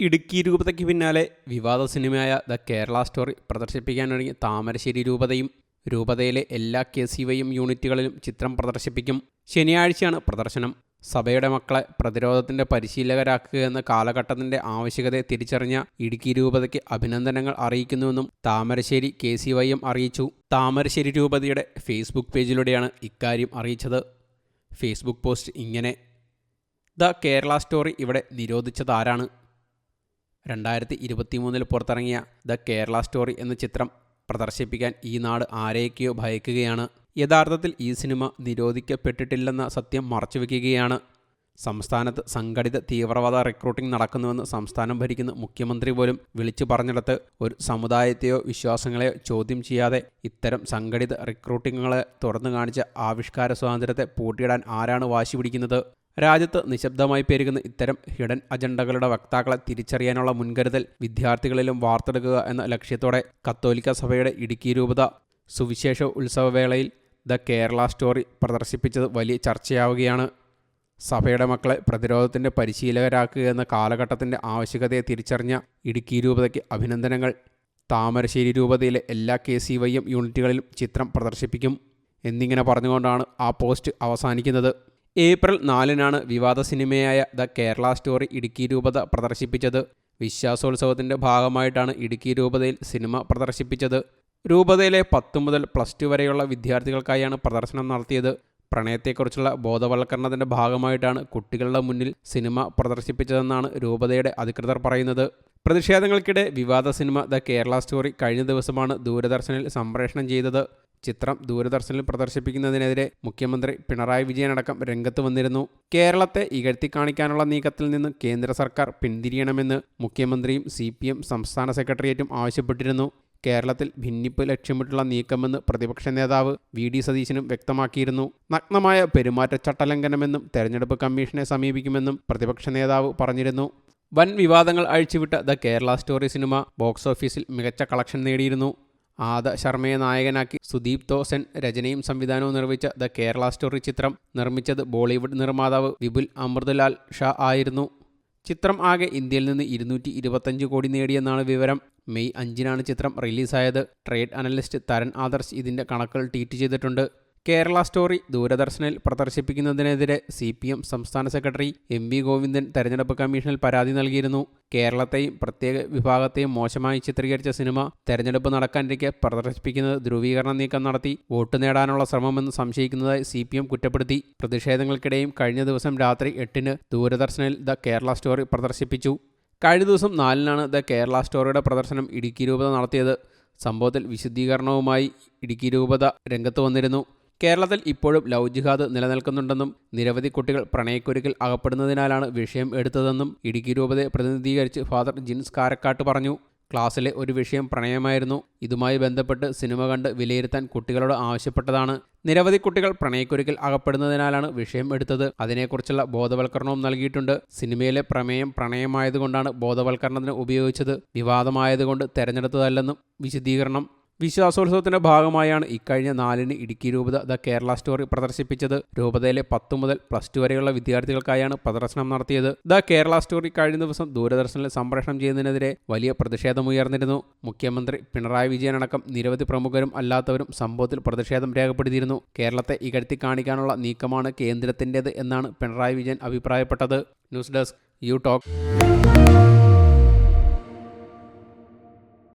ഇടുക്കി രൂപതയ്ക്ക് പിന്നാലെ വിവാദ സിനിമയായ ദ കേരള സ്റ്റോറി പ്രദർശിപ്പിക്കാനൊരുങ്ങി താമരശ്ശേരി രൂപതയും രൂപതയിലെ എല്ലാ കെ സി വൈയും യൂണിറ്റുകളിലും ചിത്രം പ്രദർശിപ്പിക്കും. ശനിയാഴ്ചയാണ് പ്രദർശനം. സഭയുടെ മക്കളെ പ്രതിരോധത്തിന്റെ പരിശീലകരാക്കുക എന്ന കാലഘട്ടത്തിന്റെ ആവശ്യകതയെ തിരിച്ചറിഞ്ഞ ഇടുക്കി രൂപതയ്ക്ക് അഭിനന്ദനങ്ങൾ അറിയിക്കുന്നുവെന്നും Thamarassery K C Y M അറിയിച്ചു. താമരശ്ശേരി രൂപതയുടെ ഫേസ്ബുക്ക് പേജിലൂടെയാണ് ഇക്കാര്യം അറിയിച്ചത്. ഫേസ്ബുക്ക് പോസ്റ്റ് ഇങ്ങനെ ദ കേരള സ്റ്റോറി ഇവിടെ നിരോധിച്ചതാരാണ്? രണ്ടായിരത്തി ഇരുപത്തി മൂന്നിൽ പുറത്തിറങ്ങിയ ദ കേരള സ്റ്റോറി എന്ന ചിത്രം പ്രദർശിപ്പിക്കാൻ ഈ നാട് ആരെയൊക്കെയോ ഭയക്കുകയാണ്. യഥാർത്ഥത്തിൽ ഈ സിനിമ നിരോധിക്കപ്പെട്ടിട്ടില്ലെന്ന സത്യം മറച്ചുവെക്കുകയാണ്. സംസ്ഥാനത്ത് സംഘടിത തീവ്രവാദ റിക്രൂട്ടിംഗ് നടക്കുന്നുവെന്ന് സംസ്ഥാനം ഭരിക്കുന്ന മുഖ്യമന്ത്രി പോലും വിളിച്ചു പറഞ്ഞിടത്ത് ഒരു സമുദായത്തെയോ വിശ്വാസങ്ങളെയോ ചോദ്യം ചെയ്യാതെ ഇത്തരം സംഘടിത റിക്രൂട്ടിങ്ങുകളെ തുറന്നു കാണിച്ച ആവിഷ്കാര സ്വാതന്ത്ര്യത്തെ പൂട്ടിയിടാൻ ആരാണ് വാശി പിടിക്കുന്നത്? രാജ്യത്ത് നിശബ്ദമായി പേരുകുന്ന ഇത്തരം ഹിഡൻ അജണ്ടകളുടെ വക്താക്കളെ തിരിച്ചറിയാനുള്ള മുൻകരുതൽ വിദ്യാർത്ഥികളിലും വാർത്തെടുക്കുക എന്ന ലക്ഷ്യത്തോടെ കത്തോലിക്ക സഭയുടെ ഇടുക്കി രൂപത സുവിശേഷ ഉത്സവവേളയിൽ ദ കേരള സ്റ്റോറി പ്രദർശിപ്പിച്ചത് വലിയ ചർച്ചയാവുകയാണ്. സഭയുടെ മക്കളെ പ്രതിരോധത്തിന്റെ പരിശീലകരാക്കുക എന്ന കാലഘട്ടത്തിന്റെ ആവശ്യകതയെ തിരിച്ചറിഞ്ഞ ഇടുക്കി രൂപതയ്ക്ക് അഭിനന്ദനങ്ങൾ. താമരശ്ശേരി രൂപതയിലെ എല്ലാ കെ സി വൈ എം യൂണിറ്റുകളിലും ചിത്രം പ്രദർശിപ്പിക്കും. എന്നിങ്ങനെ പറഞ്ഞുകൊണ്ടാണ് ആ പോസ്റ്റ് അവസാനിക്കുന്നത്. ഏപ്രിൽ നാലിനാണ് വിവാദ സിനിമയായ ദ കേരള സ്റ്റോറി ഇടുക്കി രൂപത പ്രദർശിപ്പിച്ചത്. വിശ്വാസോത്സവത്തിന്റെ ഭാഗമായിട്ടാണ് ഇടുക്കി രൂപതയിൽ സിനിമ പ്രദർശിപ്പിച്ചത്. രൂപതയിലെ പത്ത് മുതൽ പ്ലസ് ടു വരെയുള്ള വിദ്യാർത്ഥികൾക്കായാണ് പ്രദർശനം നടത്തിയത്. പ്രണയത്തെക്കുറിച്ചുള്ള ബോധവൽക്കരണത്തിന്റെ ഭാഗമായിട്ടാണ് കുട്ടികളുടെ മുന്നിൽ സിനിമ പ്രദർശിപ്പിച്ചതെന്നാണ് രൂപതയുടെ അധികൃതർ പറയുന്നത്. പ്രതിഷേധങ്ങൾക്കിടെ വിവാദ സിനിമ ദ കേരള സ്റ്റോറി കഴിഞ്ഞ ദിവസമാണ് ദൂരദർശനിൽ സംപ്രേഷണം ചെയ്തത്. ചിത്രം ദൂരദർശനിൽ പ്രദർശിപ്പിക്കുന്നതിനെതിരെ മുഖ്യമന്ത്രി പിണറായി വിജയനടക്കം രംഗത്ത് വന്നിരുന്നു. കേരളത്തെ ഇകഴ്ത്തി കാണിക്കാനുള്ള നീക്കത്തിൽ നിന്ന് കേന്ദ്ര സർക്കാർ പിന്തിരിയണമെന്ന് മുഖ്യമന്ത്രിയും സി സംസ്ഥാന സെക്രട്ടേറിയറ്റും ആവശ്യപ്പെട്ടിരുന്നു. കേരളത്തിൽ ഭിന്നിപ്പ് ലക്ഷ്യമിട്ടുള്ള നീക്കമെന്ന് പ്രതിപക്ഷ നേതാവ് വി ഡി സതീശനും വ്യക്തമാക്കിയിരുന്നു. നഗ്നമായ പെരുമാറ്റച്ചട്ടലംഘനമെന്നും തെരഞ്ഞെടുപ്പ് കമ്മീഷനെ സമീപിക്കുമെന്നും പ്രതിപക്ഷ നേതാവ് പറഞ്ഞിരുന്നു. വൻ വിവാദങ്ങൾ അഴിച്ചുവിട്ട ദ കേരള സ്റ്റോറി സിനിമ ബോക്സ് ഓഫീസിൽ മികച്ച കളക്ഷൻ നേടിയിരുന്നു. ആദ ശർമ്മയെ നായകനാക്കി സുദീപ് തോസൻ രചനയും സംവിധാനവും നിർമ്മിച്ച ദ കേരള സ്റ്റോറി ചിത്രം നിർമ്മിച്ചത് ബോളിവുഡ് നിർമ്മാതാവ് വിപുൽ അമൃതലാൽ ഷാ ആയിരുന്നു. ചിത്രം ആകെ ഇന്ത്യയിൽ നിന്ന് ഇരുന്നൂറ്റി ഇരുപത്തഞ്ച് കോടി നേടിയെന്നാണ് വിവരം. മെയ് അഞ്ചിനാണ് ചിത്രം റിലീസായത്. ട്രേഡ് അനലിസ്റ്റ് തരൺ ആദർശ് ഇതിന്റെ കണക്കുകൾ ട്വീറ്റ് ചെയ്തിട്ടുണ്ട്. കേരള സ്റ്റോറി ദൂരദർശനിൽ പ്രദർശിപ്പിക്കുന്നതിനെതിരെ സി പി എം സംസ്ഥാന സെക്രട്ടറി എം വി ഗോവിന്ദൻ തെരഞ്ഞെടുപ്പ് കമ്മീഷനിൽ പരാതി നൽകിയിരുന്നു. കേരളത്തെയും പ്രത്യേക വിഭാഗത്തെയും മോശമായി ചിത്രീകരിച്ച സിനിമ തെരഞ്ഞെടുപ്പ് നടക്കാനിരിക്കെ പ്രദർശിപ്പിക്കുന്നത് ധ്രുവീകരണ നീക്കം നടത്തി വോട്ട് നേടാനുള്ള ശ്രമമെന്ന് സംശയിക്കുന്നതായി സി പി എം കുറ്റപ്പെടുത്തി. പ്രതിഷേധങ്ങൾക്കിടെയും കഴിഞ്ഞ ദിവസം രാത്രി എട്ടിന് ദൂരദർശനിൽ ദ കേരള സ്റ്റോറി പ്രദർശിപ്പിച്ചു. കഴിഞ്ഞ ദിവസം നാലിനാണ് ദ കേരള സ്റ്റോറിയുടെ പ്രദർശനം ഇടുക്കി രൂപത നടത്തിയത്. സംഭവത്തിൽ വിശദീകരണവുമായി ഇടുക്കി രൂപത രംഗത്ത് വന്നിരുന്നു. കേരളത്തിൽ ഇപ്പോഴും ലവ് ജിഹാദ് നിലനിൽക്കുന്നുണ്ടെന്നും നിരവധി കുട്ടികൾ പ്രണയക്കുരുക്കിൽ അകപ്പെടുന്നതിനാലാണ് വിഷയം എടുത്തതെന്നും ഇടുക്കി രൂപതയെ പ്രതിനിധീകരിച്ച് ഫാദർ ജിൻസ് കാരക്കാട്ട് പറഞ്ഞു. ക്ലാസ്സിലെ ഒരു വിഷയം പ്രണയമായിരുന്നു. ഇതുമായി ബന്ധപ്പെട്ട് സിനിമ കണ്ട് വിലയിരുത്താൻ കുട്ടികളോട് ആവശ്യപ്പെട്ടതാണ്. നിരവധി കുട്ടികൾ പ്രണയക്കുരുക്കിൽ അകപ്പെടുന്നതിനാലാണ് വിഷയം എടുത്തത്. അതിനെക്കുറിച്ചുള്ള ബോധവൽക്കരണവും നൽകിയിട്ടുണ്ട്. സിനിമയിലെ പ്രമേയം പ്രണയമായതുകൊണ്ടാണ് ബോധവൽക്കരണത്തിന് ഉപയോഗിച്ചത്. വിവാദമായതുകൊണ്ട് തെരഞ്ഞെടുത്തതല്ലെന്നും വിശദീകരണം വിശ്വാസോത്സവത്തിന്റെ ഭാഗമായാണ് ഇക്കഴിഞ്ഞ നാലിന് ഇടുക്കി രൂപത ദ കേരള സ്റ്റോറി പ്രദർശിപ്പിച്ചത്. രൂപതയിലെ പത്തു മുതൽ പ്ലസ് ടു വരെയുള്ള വിദ്യാർത്ഥികൾക്കായാണ് പ്രദർശനം നടത്തിയത്. ദ കേരള സ്റ്റോറി കഴിഞ്ഞ ദിവസം ദൂരദർശനിൽ സംപ്രേഷണം ചെയ്യുന്നതിനെതിരെ വലിയ പ്രതിഷേധമുയർന്നിരുന്നു. മുഖ്യമന്ത്രി പിണറായി വിജയൻ വിജയനടക്കം നിരവധി പ്രമുഖരും അല്ലാത്തവരും സംഭവത്തിൽ പ്രതിഷേധം രേഖപ്പെടുത്തിയിരുന്നു. കേരളത്തെ ഇകഴ്ത്തി കാണിക്കാനുള്ള നീക്കമാണ് കേന്ദ്രത്തിന്റേത് എന്നാണ് പിണറായി വിജയൻ അഭിപ്രായപ്പെട്ടത്. News desk you talk.